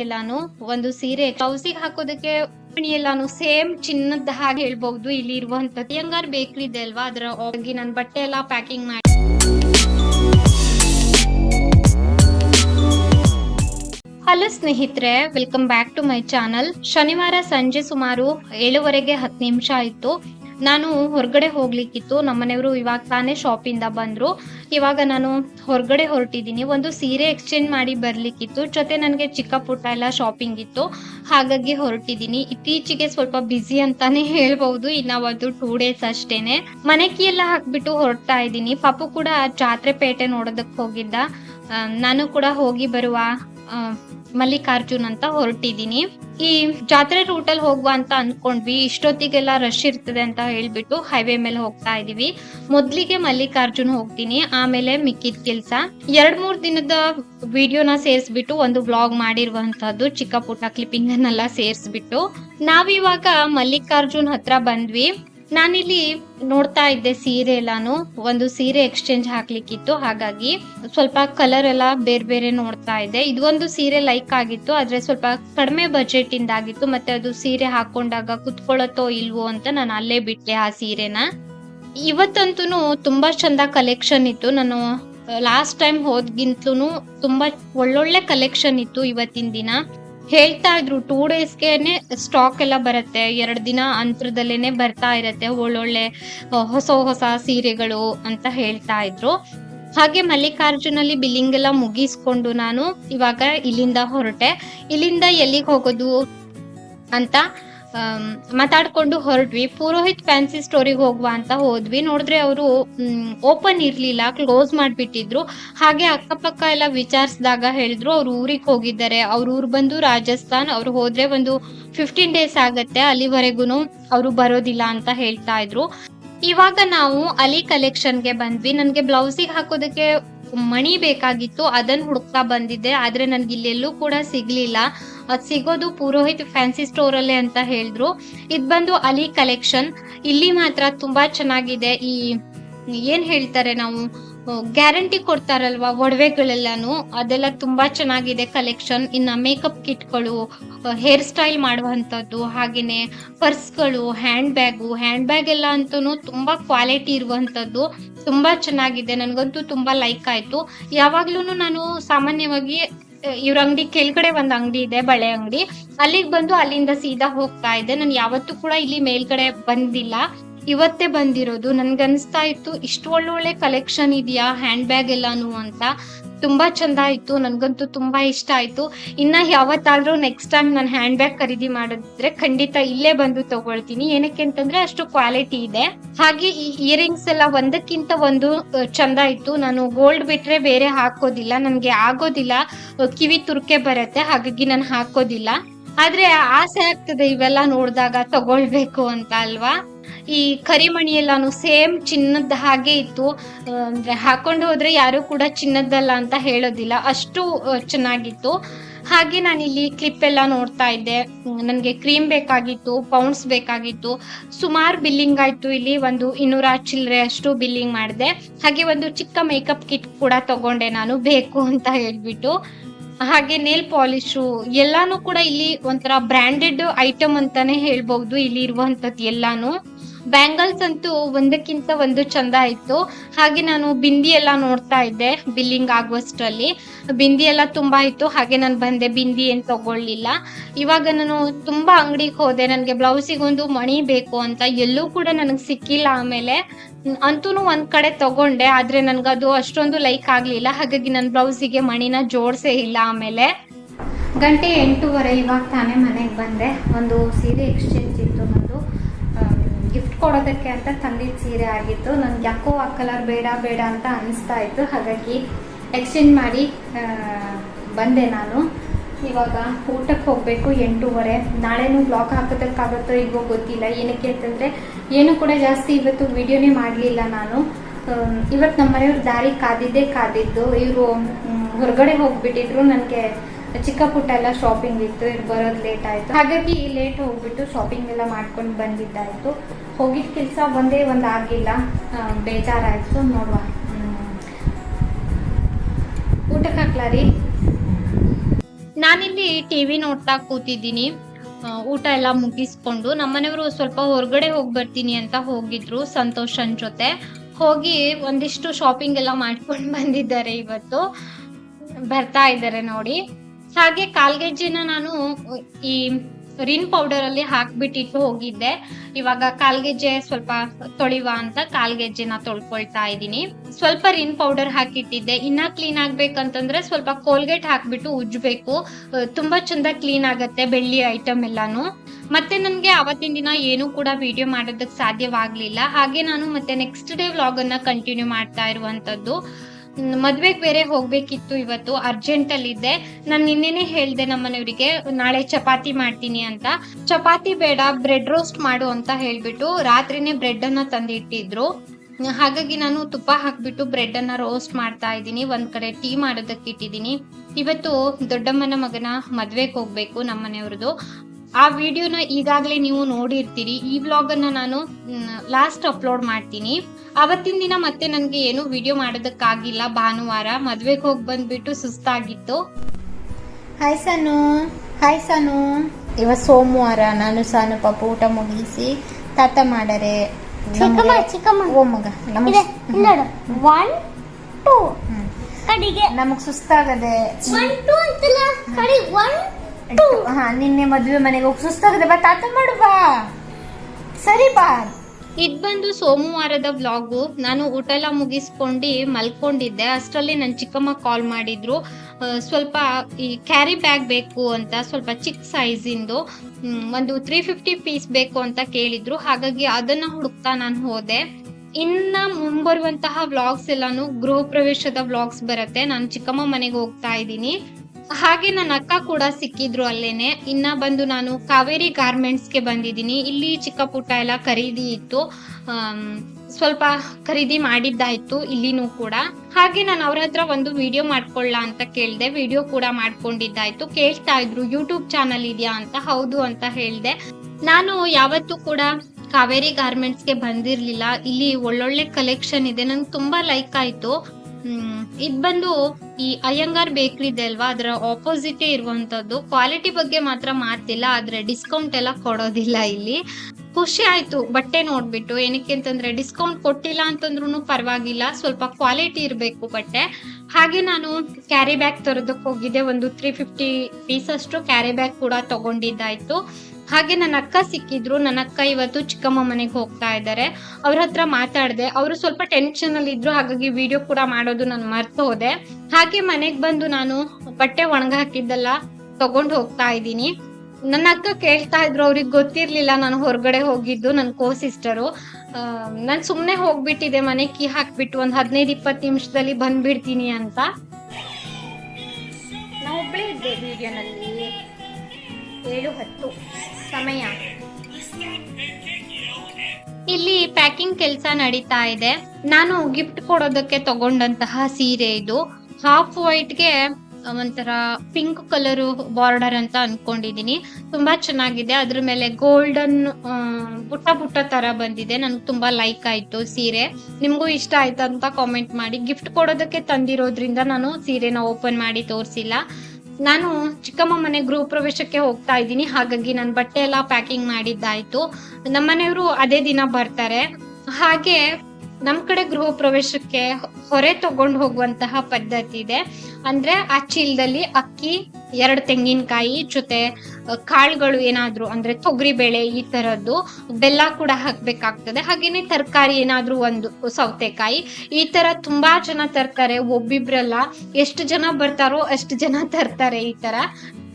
ಎಲ್ಲಾನು ಒಂದು ಸೀರೆ ಬ್ಲೌಸಿಗೆ ಹಾಕೋದಕ್ಕೆ ಎಲ್ಲಾನು ಸೇಮ್ ಚಿನ್ನದ ಹಾಗೆ ಹೇಳ್ಬಹುದು. ಇಲ್ಲಿ ಇರುವಂತದ್ದು ಹೆಂಗಾರ್ ಬೇಕ್ರಿ ಇದೆ ಅಲ್ವಾ? ಅದ್ರ ಹೋಗಿ ನನ್ ಬಟ್ಟೆ ಎಲ್ಲಾ ಪ್ಯಾಕಿಂಗ್ ಮಾಡಿ ಹಲೋ ಸ್ನೇಹಿತರೆ welcome back to my channel ಶನಿವಾರ ಸಂಜೆ ಸುಮಾರು ಏಳುವರೆಗೆ ಹತ್ತು ನಿಮಿಷ ಆಯ್ತು. ನಾನು ಹೊರಗಡೆ ಹೋಗ್ಲಿಕ್ಕಿತ್ತು. ನಮ್ಮನೆಯವರು ಇವಾಗ ತಾನೇ ಶಾಪಿಂದ ಬಂದ್ರು. ಇವಾಗ ನಾನು ಹೊರಗಡೆ ಹೊರಟಿದ್ದೀನಿ. ಒಂದು ಸೀರೆ ಎಕ್ಸ್ಚೇಂಜ್ ಮಾಡಿ ಬರ್ಲಿಕ್ಕಿತ್ತು. ಜೊತೆ ನನಗೆ ಚಿಕ್ಕ ಪುಟ್ಟ ಎಲ್ಲ ಶಾಪಿಂಗ್ ಇತ್ತು. ಹಾಗಾಗಿ ಹೊರಟಿದ್ದೀನಿ. ಇತ್ತೀಚೆಗೆ ಸ್ವಲ್ಪ ಬ್ಯುಸಿ ಅಂತಾನೆ ಹೇಳ್ಬಹುದು ಇನ್ನ ಒಂದು ಟೂ ಡೇಸ್ ಅಷ್ಟೇನೆ. ಮನೆಕಿ ಎಲ್ಲ ಹಾಕ್ಬಿಟ್ಟು ಹೊರಡ್ತಾ ಇದ್ದೀನಿ. ಪಾಪು ಕೂಡ ಜಾತ್ರೆ ಪೇಟೆ ನೋಡೋದಕ್ಕೆ ಹೋಗಿದ್ದ. ನಾನು ಕೂಡ ಹೋಗಿ ಬರುವ ಮಲ್ಲಿಕಾರ್ಜುನ್ ಅಂತ ಹೊರಟಿದೀನಿ ಈ ಜಾತ್ರೆ ರೂಟಲ್ಲಿ ಹೋಗುವ ಅಂತ ಅನ್ಕೊಂಡ್ವಿ. ಇಷ್ಟೊತ್ತಿಗೆಲ್ಲ ರಶ್ ಇರ್ತದೆ ಅಂತ ಹೇಳ್ಬಿಟ್ಟು ಹೈವೇ ಮೇಲೆ ಹೋಗ್ತಾ ಇದೀವಿ. ಮೊದ್ಲಿಗೆ ಮಲ್ಲಿಕಾರ್ಜುನ್ ಹೋಗ್ತೀನಿ, ಆಮೇಲೆ ಮಿಕ್ಕಿದ ಕೆಲ್ಸ. ಎರಡ್ ಮೂರ್ ದಿನದ ವಿಡಿಯೋನ ಸೇರಿಸ್ಬಿಟ್ಟು ಒಂದು ವ್ಲಾಗ್ ಮಾಡಿರುವಂತಹದ್ದು ಚಿಕ್ಕ ಪುಟ್ಟ ಕ್ಲಿಪ್ಪಿಂಗ್ ಅನ್ನೆಲ್ಲ ಸೇರಿಸ್ಬಿಟ್ಟು. ನಾವಿವಾಗ ಮಲ್ಲಿಕಾರ್ಜುನ್ ಹತ್ರ ಬಂದ್ವಿ. ನಾನಿಲ್ಲಿ ನೋಡ್ತಾ ಇದ್ದೆ ಸೀರೆ ಎಲ್ಲಾನು. ಒಂದು ಸೀರೆ ಎಕ್ಸ್ಚೇಂಜ್ ಹಾಕ್ಲಿಕ್ಕಿತ್ತು. ಹಾಗಾಗಿ ಸ್ವಲ್ಪ ಕಲರ್ ಎಲ್ಲ ಬೇರೆ ಬೇರೆ ನೋಡ್ತಾ ಇದ್ದೆ. ಇದು ಒಂದು ಸೀರೆ ಲೈಕ್ ಆಗಿತ್ತು. ಆದ್ರೆ ಸ್ವಲ್ಪ ಕಡಿಮೆ ಬಜೆಟ್ ಇಂದ ಆಗಿತ್ತು ಮತ್ತೆ ಅದು ಸೀರೆ ಹಾಕೊಂಡಾಗ ಕುತ್ಕೊಳ್ಳತ್ತೋ ಇಲ್ವೋ ಅಂತ ನಾನು ಅಲ್ಲೇ ಬಿಟ್ಟೆ ಆ ಸೀರೆನ. ಇವತ್ತಂತೂ ತುಂಬಾ ಚಂದ ಕಲೆಕ್ಷನ್ ಇತ್ತು. ನಾನು, ಲಾಸ್ಟ್ ಟೈಮ್ ಹೋದ್ಗಿಂತ್ಲೂ ತುಂಬಾ ಒಳ್ಳೊಳ್ಳೆ ಕಲೆಕ್ಷನ್ ಇತ್ತು ಇವತ್ತಿನ ದಿನ. ಹೇಳ್ತಾ ಇದ್ರು. ಟೂ ಡೇಸ್ಗೆ ಸ್ಟಾಕ್ ಎಲ್ಲ ಬರುತ್ತೆ. ಎರಡು ದಿನ ಅಂತರದಲ್ಲೇನೆ ಬರ್ತಾ ಇರತ್ತೆ. ಒಳ್ಳೊಳ್ಳೆ ಹೊಸ ಹೊಸ ಸೀರೆಗಳು ಅಂತ ಹೇಳ್ತಾ ಇದ್ರು. ಹಾಗೆ ಮಲ್ಲಿಕಾರ್ಜುನಲ್ಲಿ ಬಿಲ್ಲಿಂಗ್ ಎಲ್ಲ ಮುಗಿಸ್ಕೊಂಡು ನಾನು ಇವಾಗ ಇಲ್ಲಿಂದ ಹೊರಟೆ. ಇಲ್ಲಿಂದ ಎಲ್ಲಿಗೆ ಹೋಗೋದು ಅಂತ ಮಾತಾಡ್ಕೊಂಡು ಹೊರಟ್ವಿ. ಪುರೋಹಿತ್ ಫ್ಯಾನ್ಸಿ ಸ್ಟೋರಿಗೆ ಹೋಗುವ ಅಂತ ಹೋದ್ವಿ. ನೋಡಿದ್ರೆ ಅವರು ಓಪನ್ ಇರ್ಲಿಲ್ಲ ಕ್ಲೋಸ್ ಮಾಡಿಬಿಟ್ಟಿದ್ರು. ಹಾಗೆ ಅಕ್ಕಪಕ್ಕ ಎಲ್ಲ ವಿಚಾರಿಸಿದಾಗ ಹೇಳಿದ್ರು, ಅವ್ರ ಊರಿಗೆ ಹೋಗಿದ್ದಾರೆ. ಅವ್ರ ಊರು ಬಂದು ರಾಜಸ್ಥಾನ್, ಅವ್ರು ಹೋದ್ರೆ ಒಂದು ಫಿಫ್ಟೀನ್ ಡೇಸ್ ಆಗತ್ತೆ. ಅಲ್ಲಿವರೆಗೂ ಅವರು ಬರೋದಿಲ್ಲ ಅಂತ ಹೇಳ್ತಾ ಇದ್ರು. ಇವಾಗ ನಾವು ಅಲಿ ಕಲೆಕ್ಷನ್ಗೆ ಬಂದ್ವಿ. ನನಗೆ ಬ್ಲೌಸಿಗೆ ಹಾಕೋದಕ್ಕೆ ಮಣಿ ಬೇಕಾಗಿತ್ತು ಅದನ್ನ ಹುಡುಕ್ತಾ ಬಂದಿದ್ದೆ. ಆದ್ರೆ ನನ್ಗೆ ಇಲ್ಲೆಲ್ಲೂ ಕೂಡ ಸಿಗ್ಲಿಲ್ಲ. ಅದ್ ಸಿಗೋದು ಪುರೋಹಿತ್ ಫ್ಯಾನ್ಸಿ ಸ್ಟೋರ್ ಅಲ್ಲೇ ಅಂತ ಹೇಳಿದ್ರು. ಇದ್ ಬಂದು ಅಲಿ ಕಲೆಕ್ಷನ್. ಇಲ್ಲಿ ಮಾತ್ರ ತುಂಬಾ ಚೆನ್ನಾಗಿದೆ. ಈ ಏನ್ ಹೇಳ್ತಾರೆ ನಾವು? ಗ್ಯಾರಂಟಿ ಕೊಡ್ತಾರಲ್ವಾ ಒಡವೆಗಳೆಲ್ಲಾನು? ಅದೆಲ್ಲ ತುಂಬಾ ಚೆನ್ನಾಗಿದೆ ಕಲೆಕ್ಷನ್ ಇನ್ನ ಮೇಕಪ್ ಕಿಟ್ಗಳು ಹೇರ್ ಸ್ಟೈಲ್ ಮಾಡುವಂಥದ್ದು, ಹಾಗೇನೆ ಪರ್ಸ್ಗಳು ಹ್ಯಾಂಡ್ ಬ್ಯಾಗು ಹ್ಯಾಂಡ್ ಬ್ಯಾಗ್ ಎಲ್ಲ ಅಂತೂ ತುಂಬಾ ಕ್ವಾಲಿಟಿ ಇರುವಂಥದ್ದು. ತುಂಬಾ ಚೆನ್ನಾಗಿದೆ. ನನಗಂತೂ ತುಂಬಾ ಲೈಕ್ ಆಯ್ತು. ಯಾವಾಗ್ಲೂ ನಾನು ಸಾಮಾನ್ಯವಾಗಿ ಇವ್ರ ಅಂಗಡಿ ಕೆಳಗಡೆ ಒಂದು ಅಂಗಡಿ ಇದೆ, ಬಳೆ ಅಂಗಡಿ. ಅಲ್ಲಿಗೆ ಬಂದು ಅಲ್ಲಿಂದ ಸೀದಾ ಹೋಗ್ತಾ ಇದ್ದೆ. ನಾನು ಯಾವತ್ತೂ ಕೂಡ ಇಲ್ಲಿ ಮೇಲ್ಗಡೆ ಬಂದಿಲ್ಲ. ಇವತ್ತೇ ಬಂದಿರೋದು. ನನ್ಗನ್ಸ್ತಾ ಇತ್ತು, ಇಷ್ಟು ಒಳ್ಳೊಳ್ಳೆ ಕಲೆಕ್ಷನ್ ಇದೆಯಾ ಹ್ಯಾಂಡ್ ಬ್ಯಾಗ್ ಎಲ್ಲಾನು ಅಂತ. ತುಂಬಾ ಚಂದ ಆಯ್ತು, ನನ್ಗಂತೂ ತುಂಬಾ ಇಷ್ಟ ಆಯ್ತು. ಇನ್ನ ಯಾವತ್ತಾದ್ರೂ ನೆಕ್ಸ್ಟ್ ಟೈಮ್ ನಾನು ಹ್ಯಾಂಡ್ ಬ್ಯಾಗ್ ಖರೀದಿ ಮಾಡಿದ್ರೆ ಖಂಡಿತ ಇಲ್ಲೇ ಬಂದು ತಗೊಳ್ತೀನಿ. ಏನಕ್ಕೆ ಅಂತಂದ್ರೆ ಅಷ್ಟು ಕ್ವಾಲಿಟಿ ಇದೆ. ಹಾಗೆ ಈ ಇಯರಿಂಗ್ಸ್ ಎಲ್ಲ ಒಂದಕ್ಕಿಂತ ಒಂದು ಚಂದ ಇತ್ತು ನಾನು ಗೋಲ್ಡ್ ಬಿಟ್ರೆ ಬೇರೆ ಹಾಕೋದಿಲ್ಲ. ನನ್ಗೆ ಆಗೋದಿಲ್ಲ. ಕಿವಿ ತುರ್ಕೆ ಬರುತ್ತೆ. ಹಾಗಾಗಿ ನಾನು ಹಾಕೋದಿಲ್ಲ. ಆದ್ರೆ ಆಸೆ ಆಗ್ತದೆ ಇವೆಲ್ಲ ನೋಡಿದಾಗ ತಗೊಳ್ಬೇಕು ಅಂತ ಅಲ್ವಾ? ಈ ಕರಿಮಣಿ ಎಲ್ಲಾನು ಸೇಮ್ ಚಿನ್ನದ ಹಾಗೆ ಇತ್ತು. ಅಂದ್ರೆ ಹಾಕೊಂಡು ಹೋದ್ರೆ ಯಾರು ಕೂಡ ಚಿನ್ನದಲ್ಲ ಅಂತ ಹೇಳೋದಿಲ್ಲ. ಅಷ್ಟು ಚೆನ್ನಾಗಿತ್ತು. ಹಾಗೆ ನಾನು ಇಲ್ಲಿ ಕ್ಲಿಪ್ ಎಲ್ಲ ನೋಡ್ತಾ ಇದ್ದೆ. ನನಗೆ ಕ್ರೀಮ್ ಬೇಕಾಗಿತ್ತು ಪೌಂಡ್ಸ್ ಬೇಕಾಗಿತ್ತು. ಸುಮಾರು ಬಿಲ್ಲಿಂಗ್ ಆಯ್ತು ಇಲ್ಲಿ. ಒಂದು ಇನ್ನೂರ ಚಿಲ್ಲರೆ ಅಷ್ಟು ಬಿಲ್ಲಿಂಗ್ ಮಾಡಿದೆ. ಹಾಗೆ ಒಂದು ಚಿಕ್ಕ ಮೇಕಪ್ ಕಿಟ್ ಕೂಡ ತಗೊಂಡೆ ನಾನು. ಬೇಕು ಅಂತ ಹೇಳ್ಬಿಟ್ಟು. ಹಾಗೆ ನೇಲ್ ಪಾಲಿಶು ಎಲ್ಲಾನು ಕೂಡ ಇಲ್ಲಿ ಒಂಥರ ಬ್ರ್ಯಾಂಡೆಡ್ ಐಟಮ್ ಅಂತಾನೆ ಹೇಳ್ಬಹುದು. ಇಲ್ಲಿ ಇರುವಂತದ್ದು ಎಲ್ಲಾನು. ಬ್ಯಾಂಗಲ್ಸ್ ಅಂತೂ ಒಂದಕ್ಕಿಂತ ಒಂದು ಚಂದ ಇತ್ತು ಹಾಗೆ ನಾನು ಬಿಂದಿ ಎಲ್ಲ ನೋಡ್ತಾ ಇದ್ದೆ ಬಿಲ್ಲಿಂಗ್ ಆಗುವಷ್ಟರಲ್ಲಿ. ಬಿಂದಿ ಎಲ್ಲ ತುಂಬಾ ಇತ್ತು, ಹಾಗೆ ನಾನು ಬಂದೆ, ಬಿಂದಿ ಏನು ತಗೊಳ್ಳಿಲ್ಲ. ಇವಾಗ ನಾನು ತುಂಬಾ ಅಂಗಡಿಗೆ ಹೋದೆ, ನನಗೆ ಬ್ಲೌಸಿಗೆ ಒಂದು ಮಣಿ ಬೇಕು ಅಂತ. ಎಲ್ಲೂ ಕೂಡ ನನಗೆ ಸಿಕ್ಕಿಲ್ಲ ಆಮೇಲೆ. ಅಂತೂ ಒಂದ್ ಕಡೆ ತಗೊಂಡೆ, ಆದ್ರೆ ಅದು ಅಷ್ಟೊಂದು ಲೈಕ್ ಆಗ್ಲಿಲ್ಲ. ಹಾಗಾಗಿ ನನ್ನ ಬ್ಲೌಸಿಗೆ ಮಣಿನ ಜೋಡಿಸೇ ಇಲ್ಲ ಆಮೇಲೆ. ಗಂಟೆ ಎಂಟೂವರೆ ಇವಾಗ ತಾನೇ ಮನೆಗೆ ಬಂದೆ. ಒಂದು ಸೀರೆ ಎಕ್ಸ್ಚೇಂಜ್ ಕೊಡೋದಕ್ಕೆ ಅಂತ ತಂದಿದ್ದ ಸೀರೆ ಆಗಿತ್ತು. ನನಗೆ ಯಾಕೋ ಆ ಕಲರ್ ಬೇಡ ಬೇಡ ಅಂತ ಅನಿಸ್ತಾ ಇತ್ತು. ಹಾಗಾಗಿ ಎಕ್ಸ್ಚೇಂಜ್ ಮಾಡಿ ಬಂದೆ ನಾನು. ಇವಾಗ ಊಟಕ್ಕೆ ಹೋಗಬೇಕು ಎಂಟೂವರೆ. ನಾಳೆನೂ ಬ್ಲಾಕ್ ಹಾಕೋದಕ್ಕಾಗುತ್ತೋ ಇಲ್ವೋ ಗೊತ್ತಿಲ್ಲ. ಏನಕ್ಕೆ ಅಂತಂದರೆ ಏನು ಕೂಡ ಜಾಸ್ತಿ ಇವತ್ತು ವಿಡಿಯೋನೇ ಮಾಡಲಿಲ್ಲ ನಾನು. ಇವತ್ತು ನಮ್ಮ ಮನೆಯವ್ರ ದಾರಿ ಕಾದಿದ್ದೇ ಕಾದಿದ್ದು. ಇವರು ಹೊರಗಡೆ ಹೋಗ್ಬಿಟ್ಟಿದ್ರು. ನನಗೆ ಚಿಕ್ಕ ಪುಟ್ಟ ಎಲ್ಲ ಶಾಪಿಂಗ್ ಇತ್ತು ಇಲ್ಲಿ ಬರೋದು ಲೇಟ್ ಆಯಿತು. ಹಾಗಾಗಿ ಲೇಟ್ ಹೋಗ್ಬಿಟ್ಟು ಶಾಪಿಂಗ್ ಎಲ್ಲ ಮಾಡ್ಕೊಂಡು ಬಂದಿದ್ದಾಯಿತು. ಹೋಗಿದ್ದ ಕೆಲಸ ಒಂದೇ ಒಂದು ಆಗಿಲ್ಲ. ಬೇಜಾರಾಯಿತು, ನೋಡುವ. ಊಟಕ್ಕೆ ಹಾಕ್ಲಾ ರೀ? ನಾನಿಲ್ಲಿ ಟಿವಿ ನೋಡ್ತಾ ಕೂತಿದ್ದೀನಿ. ಊಟ ಎಲ್ಲ ಮುಗಿಸ್ಕೊಂಡು ನಮ್ಮನೆಯವರು ಸ್ವಲ್ಪ ಹೊರಗಡೆ ಹೋಗಿ ಬರ್ತೀನಿ ಅಂತ ಹೋಗಿದ್ರು ಸಂತೋಷನ್ ಜೊತೆ. ಹೋಗಿ ಒಂದಿಷ್ಟು ಶಾಪಿಂಗ್ ಎಲ್ಲ ಮಾಡ್ಕೊಂಡು ಬಂದಿದ್ದಾರೆ ಇವತ್ತು. ಬರ್ತಾ ಇದ್ದಾರೆ ನೋಡಿ. ಹಾಗೆ ಕಾಲ್ಗೆಜ್ಜೆನ ನಾನು ಈ ರಿನ್ ಪೌಡರ್ ಅಲ್ಲಿ ಹಾಕ್ಬಿಟ್ಟಿಟ್ಟು ಹೋಗಿದ್ದೆ. ಇವಾಗ ಕಾಲ್ಗೆಜ್ಜೆ ಸ್ವಲ್ಪ ತೊಳಿವ ಅಂತ ಕಾಲ್ಗೆಜ್ಜೆನ ತೊಳ್ಕೊಳ್ತಾ ಇದ್ದೀನಿ. ಸ್ವಲ್ಪ ರಿನ್ ಪೌಡರ್ ಹಾಕಿಟ್ಟಿದ್ದೆ. ಇನ್ನ ಕ್ಲೀನ್ ಆಗ್ಬೇಕಂತಂದ್ರೆ ಸ್ವಲ್ಪ ಕೋಲ್ಗೇಟ್ ಹಾಕ್ಬಿಟ್ಟು ಉಜ್ಬೇಕು ತುಂಬಾ ಚಂದ ಕ್ಲೀನ್ ಆಗತ್ತೆ ಬೆಳ್ಳಿ ಐಟಮ್ ಎಲ್ಲಾನು. ಮತ್ತೆ ನನಗೆ ಅವತ್ತಿನ ದಿನ ಏನು ಕೂಡ ವಿಡಿಯೋ ಮಾಡೋದಕ್ಕೆ ಸಾಧ್ಯವಾಗ್ಲಿಲ್ಲ. ಹಾಗೆ ನಾನು ಮತ್ತೆ ನೆಕ್ಸ್ಟ್ ಡೇ ವ್ಲಾಗ್ ಅನ್ನ ಕಂಟಿನ್ಯೂ ಮಾಡ್ತಾ ಇರುವಂತದ್ದು. ಮದ್ವೆಗ್ ಬೇರೆ ಹೋಗ್ಬೇಕಿತ್ತು ಇವತ್ತು ಅರ್ಜೆಂಟ್ ಅಲ್ಲಿ ಇದ್ದೆ. ನಾನು ನಿನ್ನೆನೆ ಹೇಳ್ದೆ ನಮ್ಮನೆಯವರಿಗೆ, ನಾಳೆ ಚಪಾತಿ ಮಾಡ್ತೀನಿ ಅಂತ. ಚಪಾತಿ ಬೇಡ ಬ್ರೆಡ್ ರೋಸ್ಟ್ ಮಾಡು ಅಂತ ಹೇಳ್ಬಿಟ್ಟು ರಾತ್ರಿನೇ ಬ್ರೆಡ್ ಅನ್ನ ತಂದಿಟ್ಟಿದ್ರು. ಹಾಗಾಗಿ ನಾನು ತುಪ್ಪ ಹಾಕ್ಬಿಟ್ಟು ಬ್ರೆಡ್ ಅನ್ನ ರೋಸ್ಟ್ ಮಾಡ್ತಾ ಇದ್ದೀನಿ. ಒಂದ್ ಕಡೆ ಟೀ ಮಾಡೋದಕ್ಕೆ ಇಟ್ಟಿದ್ದೀನಿ. ಇವತ್ತು ದೊಡ್ಡಮ್ಮನ ಮಗನ ಮದ್ವೆಗೆ ಹೋಗ್ಬೇಕು ನಮ್ಮನೆಯವ್ರದ್ದು ಆ ವಿಡಿಯೋನ ಈಗಾಗಲೇ ನೀವು ನೋಡಿರ್ತೀರಿ. ಈ ವ್ಲಾಗ್ ಅನ್ನ ನಾನು ಲಾಸ್ಟ್ ಅಪ್ಲೋಡ್ ಮಾಡ್ತೀನಿ. ಅವತ್ತಿನ ದಿನ ಮತ್ತೆ ನನಗೆ ಏನು ವಿಡಿಯೋ ಮಾಡೋದಕ್ಕಾಗಿಲ್ಲ. ಭಾನುವಾರ ಮದ್ವೆಗೆ ಹೋಗಿ ಬಂದ್ಬಿಟ್ಟು ಸುಸ್ತಾಗಿತ್ತು. ಹಾಯ್ ಸಾನು ಹಾಯ್ ಸಾನು ಇವತ್ತು ಸೋಮವಾರ ನಾನು ಸಾನು ಪಾಪ ಊಟ ಮುಗಿಸಿ ತಾತ ಮಾಡರೆ. ಚಿಕ್ಕಮ್ಮ ಚಿಕ್ಕಮ್ಮ. ಓ ಮಗ ನಮಗ್ ಇದೆ ನೋಡು. One two hmm. ಕಡೆಗೆ. ನಮಗ್ ಸುಸ್ತಾಗದೆ. ಒನ್ ಟೂ ಅಂತಲ್ಲ. ಕಡೆ ಒನ್ ಟೂ ಹಾ, ನಿನ್ನೆ ಮದುವೆ ಮನೆಗೆ ಹೋಗಿ ಸುಸ್ತಾಗಿದೆ. ಬಾ ಸರಿ, ಬಾ. ಇದ್ ಬಂದು ಸೋಮವಾರದ ವ್ಲಾಗು. ನಾನು ಊಟ ಎಲ್ಲ ಮುಗಿಸ್ಕೊಂಡು ಮಲ್ಕೊಂಡಿದ್ದೆ. ಅಷ್ಟರಲ್ಲಿ ನನ್ನ ಚಿಕ್ಕಮ್ಮ ಕಾಲ್ ಮಾಡಿದ್ರು. ಸ್ವಲ್ಪ ಈ ಕ್ಯಾರಿ ಬ್ಯಾಗ್ ಬೇಕು ಅಂತ, ಸ್ವಲ್ಪ ಚಿಕ್ಕ ಸೈಜಿಂದು ಒಂದು ತ್ರೀ ಫಿಫ್ಟಿ ಪೀಸ್ ಬೇಕು ಅಂತ ಕೇಳಿದ್ರು. ಹಾಗಾಗಿ ಅದನ್ನ ಹುಡುಕ್ತಾ ನಾನು ಹೋದೆ. ಇನ್ನ ಮುಂಬರುವಂತಹ ವ್ಲಾಗ್ಸ್ ಎಲ್ಲಾನು ಗೃಹ ಪ್ರವೇಶದ ವ್ಲಾಗ್ಸ್ ಬರುತ್ತೆ. ನಾನು ಚಿಕ್ಕಮ್ಮ ಮನೆಗೆ ಹೋಗ್ತಾ ಇದ್ದೀನಿ. ಹಾಗೆ ನನ್ನ ಅಕ್ಕ ಕೂಡ ಸಿಕ್ಕಿದ್ರು ಅಲ್ಲೇನೆ. ಇನ್ನ ಬಂದು ನಾನು ಕಾವೇರಿ ಗಾರ್ಮೆಂಟ್ಸ್ಗೆ ಬಂದಿದ್ದೀನಿ. ಇಲ್ಲಿ ಚಿಕ್ಕ ಪುಟ್ಟ ಎಲ್ಲ ಖರೀದಿ ಇತ್ತು. ಸ್ವಲ್ಪ ಖರೀದಿ ಮಾಡಿದ್ದಾಯ್ತು ಇಲ್ಲಿನೂ ಕೂಡ. ಹಾಗೆ ನಾನು ಅವ್ರ ಹತ್ರ ಒಂದು ವಿಡಿಯೋ ಮಾಡ್ಕೊಳ್ಳ ಅಂತ ಕೇಳಿದೆ. ವಿಡಿಯೋ ಕೂಡ ಮಾಡ್ಕೊಂಡಿದ್ದಾಯ್ತು. ಕೇಳ್ತಾ ಇದ್ರು ಯೂಟ್ಯೂಬ್ ಚಾನಲ್ ಇದೆಯಾ ಅಂತ? ಹೌದು ಅಂತ ಹೇಳಿದೆ. ನಾನು ಯಾವತ್ತೂ ಕೂಡ ಕಾವೇರಿ ಗಾರ್ಮೆಂಟ್ಸ್ಗೆ ಬಂದಿರಲಿಲ್ಲ. ಇಲ್ಲಿ ಒಳ್ಳೊಳ್ಳೆ ಕಲೆಕ್ಷನ್ ಇದೆ. ನಂಗೆ ತುಂಬಾ ಲೈಕ್ ಆಯ್ತು. ಇದ್ ಬಂದು ಈ ಅಯ್ಯಂಗಾರ್ ಬೇಕ್ರಿ ಇದೆ ಅಲ್ವಾ? ಅದರ ಆಪೋಸಿಟ್ ಇರುವಂತದ್ದು. ಕ್ವಾಲಿಟಿ ಬಗ್ಗೆ ಮಾತ್ರ ಮಾತಿಲ್ಲ, ಆದ್ರೆ ಡಿಸ್ಕೌಂಟ್ ಎಲ್ಲ ಕೊಡೋದಿಲ್ಲ ಇಲ್ಲಿ. ಖುಷಿ ಆಯ್ತು, ಬಟ್ಟೆ ನೋಡ್ಬಿಟ್ಟು. ಏನಕ್ಕೆ ಅಂತಂದ್ರೆ ಡಿಸ್ಕೌಂಟ್ ಕೊಟ್ಟಿಲ್ಲ ಅಂತಂದ್ರೂ ಪರವಾಗಿಲ್ಲ, ಸ್ವಲ್ಪ ಕ್ವಾಲಿಟಿ ಇರಬೇಕು ಬಟ್ಟೆ. ಹಾಗೆ ನಾನು ಕ್ಯಾರಿ ಬ್ಯಾಗ್ ತರೋದಕ್ಕೆ ಹೋಗಿದ್ದೆ, ಒಂದು ತ್ರೀ ಫಿಫ್ಟಿ ಪೀಸ್ ಅಷ್ಟು ಕ್ಯಾರಿ ಬ್ಯಾಗ್ ಕೂಡ ತಗೊಂಡಿದ್ದಾಯ್ತು. ಹಾಗೆ ನನ್ನ ಅಕ್ಕ ಸಿಕ್ಕಿದ್ರು. ನನ್ನ ಅಕ್ಕ ಇವತ್ತು ಚಿಕ್ಕಮ್ಮ ಮನೆಗೆ ಹೋಗ್ತಾ ಇದ್ದಾರೆ. ಅವ್ರ ಹತ್ರ ಮಾತಾಡಿದೆ. ಅವರು ಸ್ವಲ್ಪ ಟೆನ್ಷನ್ ಅಲ್ಲಿ ಇದ್ರು. ಹಾಗಾಗಿ ವಿಡಿಯೋ ಕೂಡ ಮಾಡೋದು ನಾನು ಮರ್ತು ಹೋದೆ. ಹಾಗೆ ಮನೆಗೆ ಬಂದು ನಾನು ಬಟ್ಟೆ ಒಣಗ ಹಾಕಿದ್ದೆಲ್ಲ ತಗೊಂಡು ಹೋಗ್ತಾ ಇದ್ದೀನಿ. ನನ್ನ ಅಕ್ಕ ಕೇಳ್ತಾ ಇದ್ರು, ಅವ್ರಿಗೆ ಗೊತ್ತಿರ್ಲಿಲ್ಲ. ನಾನು ಹೊರಗಡೆ ಹೋಗಿದ್ದು ನನ್ನ ಕೋ ಸಿಸ್ಟರು ನಾನು ಸುಮ್ಮನೆ ಹೋಗ್ಬಿಟ್ಟಿದೆ ಮನೆ, ಕೀ ಹಾಕ್ಬಿಟ್ಟು ಒಂದು ಹದಿನೈದು ಇಪ್ಪತ್ತು ನಿಮಿಷದಲ್ಲಿ ಬಂದ್ಬಿಡ್ತೀನಿ ಅಂತ. ನಾವು ಒಬ್ಬಳೇ ವಿಡಿಯೋನಲ್ಲಿ ಏಳು ಹತ್ತು. ಸಮಯ. ಇಲ್ಲಿ ಪ್ಯಾಕಿಂಗ್ ಕೆಲಸ ನಡೀತಾ ಇದೆ. ನಾನು ಗಿಫ್ಟ್ ಕೊಡೋದಕ್ಕೆ ತಗೊಂಡಂತಹ ಸೀರೆ ಇದು. ಹಾಫ್ ವೈಟ್ಗೆ ಒಂಥರ ಪಿಂಕ್ ಕಲರ್ ಬಾರ್ಡರ್ ಅಂತ ಅನ್ಕೊಂಡಿದೀನಿ. ತುಂಬಾ ಚೆನ್ನಾಗಿದೆ. ಅದ್ರ ಮೇಲೆ ಗೋಲ್ಡನ್ ಪುಟ್ಟ ಪುಟ್ಟ ತರ ಬಂದಿದೆ. ನನಗೆ ತುಂಬಾ ಲೈಕ್ ಆಯ್ತು ಸೀರೆ. ನಿಮಗೂ ಇಷ್ಟ ಆಯ್ತಾ ಅಂತ ಕಾಮೆಂಟ್ ಮಾಡಿ. ಗಿಫ್ಟ್ ಕೊಡೋದಕ್ಕೆ ತಂದಿರೋದ್ರಿಂದ ನಾನು ಸೀರೆನ ಓಪನ್ ಮಾಡಿ ತೋರಿಸಿಲ್ಲ. ನಾನು ಚಿಕ್ಕಮ್ಮ ಮನೆ ಗೃಹ ಪ್ರವೇಶಕ್ಕೆ ಹೋಗ್ತಾ ಇದ್ದೀನಿ. ಹಾಗಾಗಿ ನನ್ನ ಬಟ್ಟೆ ಎಲ್ಲ ಪ್ಯಾಕಿಂಗ್ ಮಾಡಿದ್ದಾಯ್ತು. ನಮ್ಮನೆಯವರು ಅದೇ ದಿನ ಬರ್ತಾರೆ. ಹಾಗೆ ನಮ್ ಕಡೆ ಗೃಹ ಪ್ರವೇಶಕ್ಕೆ ಹೊರೆ ತಗೊಂಡು ಹೋಗುವಂತಹ ಪದ್ಧತಿ ಇದೆ. ಅಂದ್ರೆ ಆ ಚೀಲದಲ್ಲಿ ಅಕ್ಕಿ ಎರಡು ತೆಂಗಿನಕಾಯಿ, ಜೊತೆ ಕಾಳುಗಳು ಏನಾದ್ರು, ಅಂದ್ರೆ ತೊಗರಿ ಬೇಳೆ ಈ ತರದ್ದು ಬೆಲ್ಲ ಕೂಡ ಹಾಕ್ಬೇಕಾಗ್ತದೆ. ಹಾಗೇನೆ ತರಕಾರಿ ಏನಾದರೂ ಒಂದು, ಸೌತೆಕಾಯಿ. ಈ ತರ ತುಂಬಾ ಜನ ತರ್ತಾರೆ. ಒಬ್ಬಿಬ್ರಲ್ಲ ಎಷ್ಟು ಜನ ಬರ್ತಾರೋ ಅಷ್ಟು ಜನ ತರ್ತಾರೆ ಈ ತರ.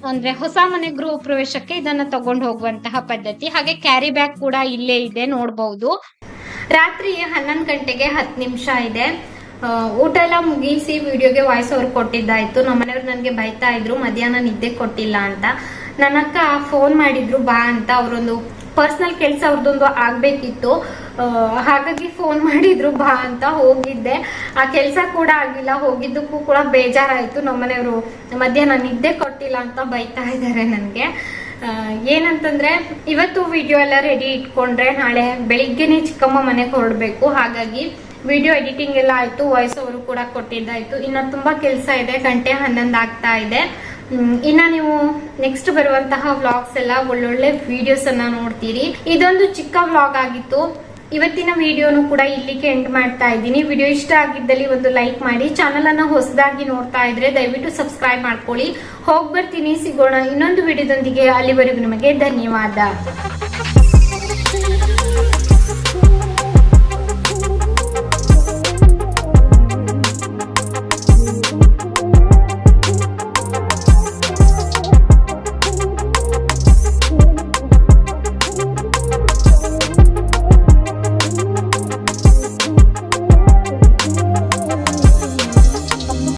ಅಂದ್ರೆ ಹೊಸ ಮನೆ ಗೃಹ ಪ್ರವೇಶಕ್ಕೆ ಇದನ್ನ ತಗೊಂಡು ಹೋಗುವಂತಹ ಪದ್ಧತಿ. ಹಾಗೆ ಕ್ಯಾರಿ ಬ್ಯಾಗ್ ಕೂಡ ಇಲ್ಲೇ ಇದೆ ನೋಡಬಹುದು ರಾತ್ರಿ ಹನ್ನೊಂದು ಗಂಟೆಗೆ ಹತ್ತು ನಿಮಿಷ ಇದೆ. ಊಟ ಎಲ್ಲ ಮುಗಿಸಿ ವಿಡಿಯೋಗೆ ವಾಯ್ಸ್ ಓವರ್ ಕೊಟ್ಟಿದ್ದಾಯ್ತು. ನಮ್ಮನೆಯವ್ರು ನನಗೆ ಬೈತಾ ಇದ್ರು, ಮಧ್ಯಾಹ್ನ ನಿದ್ದೆ ಕೊಟ್ಟಿಲ್ಲ ಅಂತ. ನನ್ನ ಅಕ್ಕ ಫೋನ್ ಮಾಡಿದ್ರು, ಬಾ ಅಂತ. ಅವರೊಂದು ಪರ್ಸನಲ್ ಕೆಲಸ ಅವ್ರದ್ದೊಂದು ಆಗ್ಬೇಕಿತ್ತು. ಹಾಗಾಗಿ ಫೋನ್ ಮಾಡಿದ್ರು, ಬಾ ಅಂತ ಹೋಗಿದ್ದೆ. ಆ ಕೆಲಸ ಕೂಡ ಆಗಿಲ್ಲ, ಹೋಗಿದ್ದಕ್ಕೂ ಕೂಡ ಬೇಜಾರಾಯ್ತು. ನಮ್ಮನೆಯವರು ಮಧ್ಯಾಹ್ನ ನಿದ್ದೆ ಕೊಟ್ಟಿಲ್ಲ ಅಂತ ಬೈತಾ ಇದ್ದಾರೆ ನನಗೆ. ಏನಂತಂದ್ರೆ, ಇವತ್ತು ವಿಡಿಯೋ ಎಲ್ಲ ರೆಡಿ ಇಟ್ಕೊಂಡ್ರೆ ನಾಳೆ ಬೆಳಿಗ್ಗೆನೆ ಚಿಕ್ಕಮ್ಮ ಮನೆಗೆ ಹೊರಡ್ಬೇಕು. ಹಾಗಾಗಿ ವಿಡಿಯೋ ಎಡಿಟಿಂಗ್ ಎಲ್ಲ ಆಯ್ತು ವಾಯ್ಸ್ ಅವರು ಕೂಡ ಕೊಟ್ಟಿದ್ದಾಯ್ತು. ಇನ್ನ ತುಂಬಾ ಕೆಲಸ ಇದೆ, ಗಂಟೆ ಹನ್ನೊಂದು ಆಗ್ತಾ ಇದೆ. ಇನ್ನ ನೀವು ನೆಕ್ಸ್ಟ್ ಬರುವಂತಹ ವ್ಲಾಗ್ಸ್ ಎಲ್ಲ ಒಳ್ಳೊಳ್ಳೆ ವಿಡಿಯೋಸ್ ಅನ್ನ ನೋಡ್ತೀರಿ. ಇದೊಂದು ಚಿಕ್ಕ ವ್ಲಾಗ್ ಆಗಿತ್ತು. ಇವತ್ತಿನ ವಿಡಿಯೋನು ಕೂಡ ಇಲ್ಲಿಗೆ ಎಂಡ್ ಮಾಡ್ತಾ ಇದ್ದೀನಿ. ವಿಡಿಯೋ ಇಷ್ಟ ಆಗಿದ್ದಲ್ಲಿ ಒಂದು ಲೈಕ್ ಮಾಡಿ ಚಾನಲ್ ಅನ್ನು ಹೊಸದಾಗಿ ನೋಡ್ತಾ ಇದ್ರೆ ದಯವಿಟ್ಟು ಸಬ್ಸ್ಕ್ರೈಬ್ ಮಾಡ್ಕೊಳ್ಳಿ. ಹೋಗ್ಬರ್ತೀನಿ, ಸಿಗೋಣ ಇನ್ನೊಂದು ವಿಡಿಯೋದೊಂದಿಗೆ ಅಲ್ಲಿವರೆಗೂ ನಿಮಗೆ ಧನ್ಯವಾದ.